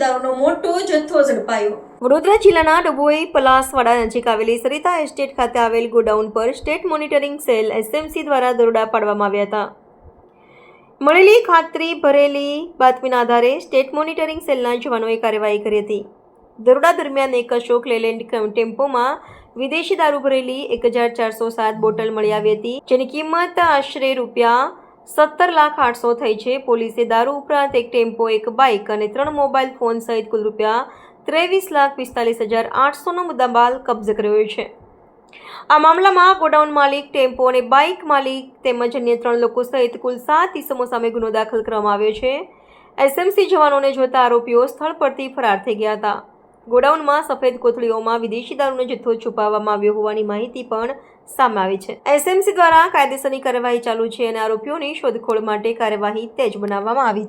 દારૂનો મોટો જથ્થો ઝડપાયો. વડોદરા જિલ્લાના ડભોઈ પલાસવાડા નજીક આવેલી સરિતા એસ્ટેટ ખાતે આવેલ ગોડાઉન પર સ્ટેટ મોનિટરિંગ સેલ એસએમસી દ્વારા દરોડા પાડવામાં આવ્યા હતા. મળેલી ખાતરી ભરેલી બાતમીના આધારે સ્ટેટ મોનિટરિંગ સેલના જવાનોએ કાર્યવાહી કરી હતી. દરોડા દરમિયાન એક અશોક લેલેન્ડ ટેમ્પોમાં વિદેશી દારૂ ભરેલી એક હજાર ચારસો સાત બોટલ મળી આવી હતી, જેની કિંમત આશરે રૂપિયા સત્તર લાખ આઠસો થઈ છે. પોલીસે દારૂ ઉપરાંત એક ટેમ્પો, એક બાઇક અને ત્રણ મોબાઈલ ફોન સહિત કુલ રૂપિયા ત્રેવીસ લાખ પિસ્તાલીસ હજાર આઠસોનો મુદ્દામાલ કબજે કર્યો છે. આ મામલામાં ગોડાઉન માલિક, ટેમ્પો અને બાઇક માલિક તેમજ અન્ય ત્રણ લોકો સહિત કુલ સાત ઇસમો સામે ગુનો દાખલ કરવામાં આવ્યો છે. એસએમસી જવાનોને જોતા આરોપીઓ સ્થળ પરથી ફરાર થઈ ગયા હતા. ગોડાઉનમાં સફેદ કોથળીઓમાં વિદેશી દારૂનો જથ્થો છુપાવવામાં આવ્યો હોવાની માહિતી પણ સામે આવી છે. એસએમસી દ્વારા કાયદેસરની કાર્યવાહી ચાલુ છે અને આરોપીઓની શોધખોળ માટે કાર્યવાહી તેજ બનાવવામાં આવી છે